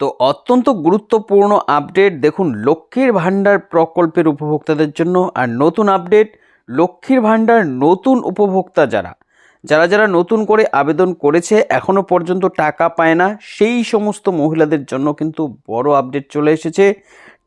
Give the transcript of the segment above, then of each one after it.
তো অত্যন্ত গুরুত্বপূর্ণ আপডেট দেখুন লক্ষ্মীর ভাণ্ডার প্রকল্পের উপভোক্তাদের জন্য আর নতুন আপডেট লক্ষ্মীর ভাণ্ডার নতুন উপভোক্তা যারা যারা যারা নতুন করে আবেদন করেছে এখনও পর্যন্ত টাকা পায় না, সেই সমস্ত মহিলাদের জন্য কিন্তু বড় আপডেট চলে এসেছে।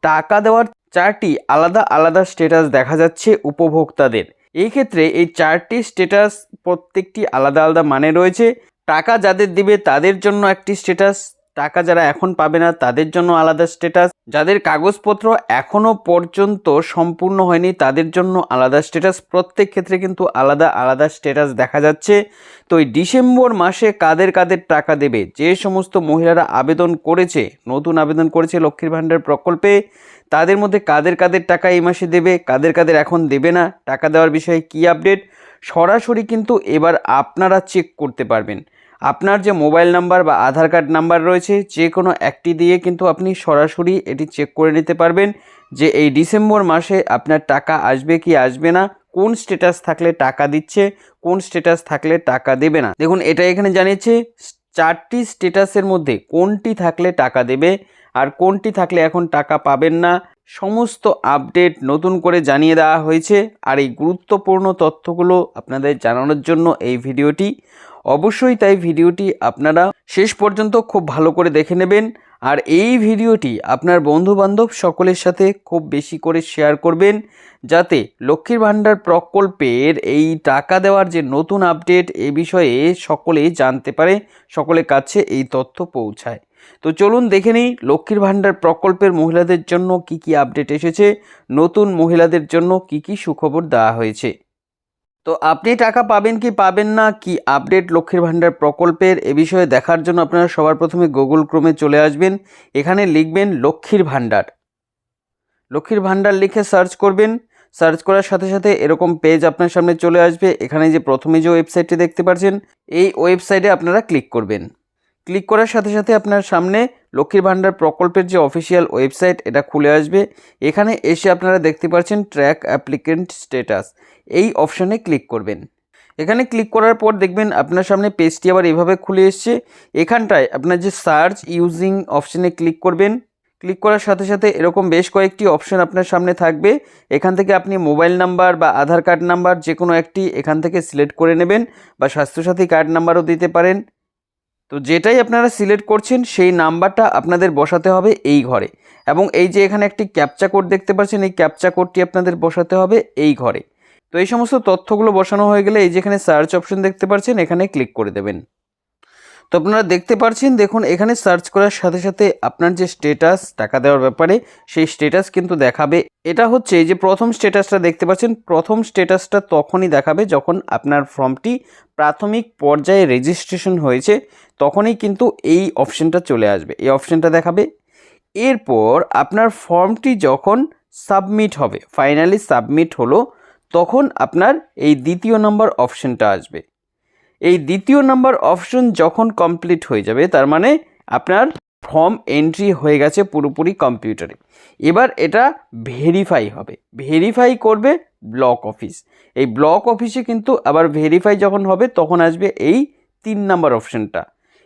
টাকা দেওয়ার চারটি আলাদা আলাদা স্ট্যাটাস দেখা যাচ্ছে উপভোক্তাদের। এই ক্ষেত্রে এই চারটি স্ট্যাটাস প্রত্যেকটি আলাদা আলাদা মানে রয়েছে। টাকা যাদের দিবে তাদের জন্য একটি স্ট্যাটাস টাকা যারা এখন পাবে না, তাদের জন্য আলাদা স্ট্যাটাস যাদের কাগজপত্র এখনও পর্যন্ত সম্পূর্ণ হয়নি, তাদের জন্য আলাদা স্ট্যাটাস প্রত্যেক ক্ষেত্রে কিন্তু আলাদা আলাদা স্ট্যাটাস দেখা যাচ্ছে। তো এই ডিসেম্বর মাসে কাদের কাদের টাকা দেবে? যে সমস্ত মহিলারা আবেদন করেছে, নতুন আবেদন করেছে লক্ষ্মীর ভাণ্ডার প্রকল্পে, তাদের মধ্যে কাদের কাদের টাকা এই মাসে দেবে, কাদের কাদের এখন দেবে না, টাকা দেওয়ার বিষয়ে কী আপডেট সরাসরি কিন্তু এবার আপনারা চেক করতে পারবেন। আপনার যে মোবাইল নাম্বার বা আধার কার্ড নাম্বার রয়েছে, যে কোনো একটি দিয়ে কিন্তু আপনি সরাসরি এটি চেক করে নিতে পারবেন যে এই ডিসেম্বর মাসে আপনার টাকা আসবে কি আসবে না, কোন স্ট্যাটাস থাকলে টাকা দিচ্ছে, কোন স্ট্যাটাস থাকলে টাকা দেবে না। দেখুন, এটা এখানে জানিয়েছে চারটি স্ট্যাটাসের মধ্যে কোনটি থাকলে টাকা দেবে আর কোনটি থাকলে এখন টাকা পাবেন না। সমস্ত আপডেট নতুন করে জানিয়ে দেওয়া হয়েছে আর এই গুরুত্বপূর্ণ তথ্যগুলো আপনাদের জানানোর জন্য এই ভিডিওটি। অবশ্যই তাই ভিডিওটি আপনারা শেষ পর্যন্ত খুব ভালো করে দেখে নেবেন। আর এই ভিডিওটি আপনার বন্ধুবান্ধব সকলের সাথে খুব বেশি করে শেয়ার করবেন, যাতে লক্ষ্মীর ভাণ্ডার প্রকল্পের এই টাকা দেওয়ার যে নতুন আপডেট এ বিষয়ে সকলে জানতে পারে, সকলের কাছে এই তথ্য পৌঁছায়। তো চলুন দেখে নিই লক্ষ্মীর ভাণ্ডার প্রকল্পের মহিলাদের জন্য কি কি আপডেট এসেছে, নতুন মহিলাদের জন্য কি কি সুখবর দেওয়া হয়েছে। তো আপনি টাকা পাবেন কি পাবেন না, কি আপডেট লক্ষ্মীর ভাণ্ডার প্রকল্পের এ বিষয়ে দেখার জন্য আপনারা সবার প্রথমে গুগল ক্রোমে চলে আসবেন, এখানে লিখবেন লক্ষ্মীর ভাণ্ডার। লক্ষ্মীর ভাণ্ডার লিখে সার্চ করবেন সার্চ করার সাথে সাথে এরকম পেজ আপনার সামনে চলে আসবে, এখানে যে প্রথমে যে ওয়েবসাইটটি দেখতে পাচ্ছেন এই ওয়েবসাইটে আপনারা ক্লিক করবেন। ক্লিক করার সাথে সাথে আপনার সামনে লক্ষ্মীর ভাণ্ডার প্রকল্পের যে অফিসিয়াল ওয়েবসাইট এটা খুলে আসবে। এখানে এসে আপনারা দেখতে পাচ্ছেন ট্র্যাক অ্যাপ্লিকেন্ট স্ট্যাটাস এই অপশানে ক্লিক করবেন। এখানে ক্লিক করার পর দেখবেন আপনার সামনে পেজটি আবার এভাবে খুলে এসছে। এখানটায় আপনার যে সার্চ ইউজিং অপশানে ক্লিক করবেন। ক্লিক করার সাথে সাথে এরকম বেশ কয়েকটি অপশন আপনার সামনে থাকবে। এখান থেকে আপনি মোবাইল নাম্বার বা আধার কার্ড নাম্বার যে কোনো একটি এখান থেকে সিলেক্ট করে নেবেন বা স্বাস্থ্যসাথী কার্ড নাম্বারও দিতে পারেন। তো যেটাই আপনারা সিলেক্ট করছেন, সেই নাম্বারটা আপনাদের বসাতে হবে এই ঘরে। এবং এই যে এখানে একটি ক্যাপচা কোড দেখতে পাচ্ছেন, এই ক্যাপচা কোডটি আপনাদের বসাতে হবে এই ঘরে। তো এই সমস্ত তথ্যগুলো বসানো হয়ে গেলে এই যেখানে সার্চ অপশন দেখতে পাচ্ছেন এখানে ক্লিক করে দেবেন। তো আপনারা দেখতে পাচ্ছেন দেখুন এখানে সার্চ করার সাথে সাথে আপনার যে স্টেটাস টাকা দেওয়ার ব্যাপারে, সেই স্টেটাস কিন্তু দেখাবে। এটা হচ্ছে যে প্রথম স্টেটাসটা দেখতে পাচ্ছেন, প্রথম স্টেটাসটা তখনই দেখাবে যখন আপনার ফর্মটি প্রাথমিক পর্যায়ে রেজিস্ট্রেশন হয়েছে, তখনই কিন্তু এই অপশনটা চলে আসবে। এই অপশনটা দেখাবে। এরপর আপনার ফর্মটি যখন সাবমিট হবে ফাইনালি সাবমিট হলো তখন আপনার এই দ্বিতীয় নম্বর অপশনটা আসবে। এই দ্বিতীয় নাম্বার অপশন যখন কমপ্লিট হয়ে যাবে, তার মানে আপনার ফর্ম এন্ট্রি হয়ে গেছে পুরোপুরি কম্পিউটারে। এবার এটা ভেরিফাই হবে। ভেরিফাই করবে ব্লক অফিস। এই ব্লক অফিসে কিন্তু আবার ভেরিফাই যখন হবে, তখন আসবে এই তিন নাম্বার অপশনটা।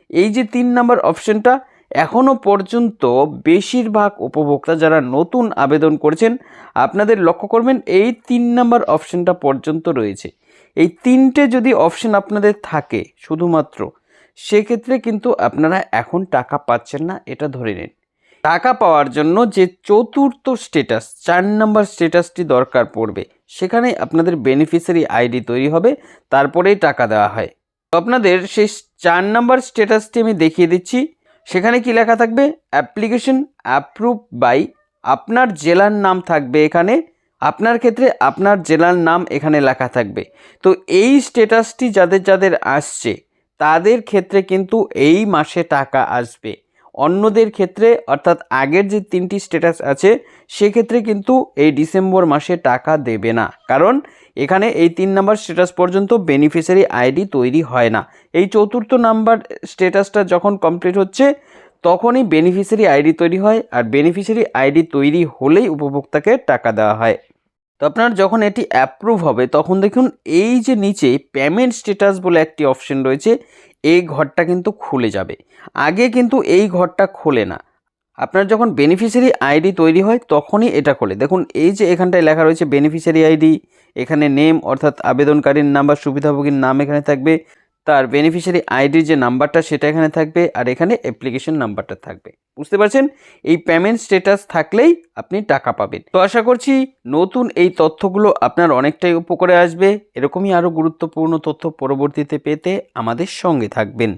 এই যে তিন নাম্বার অপশনটা এখনও পর্যন্ত বেশিরভাগ উপভোক্তা যারা নতুন আবেদন করেছেন, আপনাদের লক্ষ্য করবেন এই তিন নাম্বার অপশনটা পর্যন্ত রয়েছে। এই তিনটে যদি অপশন আপনাদের থাকে শুধুমাত্র, সেক্ষেত্রে কিন্তু আপনারা এখন টাকা পাচ্ছেন না, এটা ধরে নিন। টাকা পাওয়ার জন্য যে চতুর্থ স্টেটাস চার নাম্বার স্টেটাসটি দরকার পড়বে সেখানে আপনাদের বেনিফিশিয়ারি আইডি তৈরি হবে, তারপরেই টাকা দেওয়া হয়। আপনাদের সেই চার নাম্বার স্টেটাসটি আমি দেখিয়ে দিচ্ছি। সেখানে কি লেখা থাকবে? অ্যাপ্লিকেশন অ্যাপ্রুভ বাই আপনার জেলার নাম থাকবে এখানে। আপনার ক্ষেত্রে আপনার জেলার নাম এখানে লেখা থাকবে। তো এই স্টেটাসটি যাদের যাদের আসছে, তাদের ক্ষেত্রে কিন্তু এই মাসে টাকা আসবে। অন্যদের ক্ষেত্রে, অর্থাৎ আগের যে তিনটি স্ট্যাটাস আছে, সেক্ষেত্রে কিন্তু এই ডিসেম্বর মাসে টাকা দেবে না। কারণ এখানে এই তিন নাম্বার স্ট্যাটাস পর্যন্ত বেনিফিশিয়ারি আইডি তৈরি হয় না। এই চতুর্থ নাম্বার স্ট্যাটাসটা যখন কমপ্লিট হচ্ছে, তখনই বেনিফিশিয়ারি আইডি তৈরি হয়। আর বেনিফিশিয়ারি আইডি তৈরি হলেই উপভোক্তাকে টাকা দেওয়া হয়। তো আপনার যখন এটি অ্যাপ্রুভ হবে, তখন দেখুন এই যে নিচে পেমেন্ট স্ট্যাটাস বলে একটি অপশন রয়েছে, এই ঘরটা কিন্তু খুলে যাবে। আগে কিন্তু এই ঘরটা খোলে না। আপনার যখন বেনিফিশিয়ারি আইডি তৈরি হয়, তখনই এটা খোলে। দেখুন এই যে এখানটায় লেখা রয়েছে বেনিফিশিয়ারি আইডি এখানে নেম অর্থাৎ আবেদনকারীর নাম্বার সুবিধাভোগীর নাম এখানে থাকবে। তার বেনিফিশিয়ারি আইডির যে নাম্বারটা সেটা এখানে থাকবে আর এখানে অ্যাপ্লিকেশন নাম্বারটা থাকবে। বুঝতে পারছেন? এই পেমেন্ট স্ট্যাটাস থাকলেই আপনি টাকা পাবেন। তো আশা করছি নতুন এই তথ্যগুলো আপনার অনেকটাই উপকারে আসবে। এরকমই আরও গুরুত্বপূর্ণ তথ্য পরবর্তীতে পেতে আমাদের সঙ্গে থাকবেন।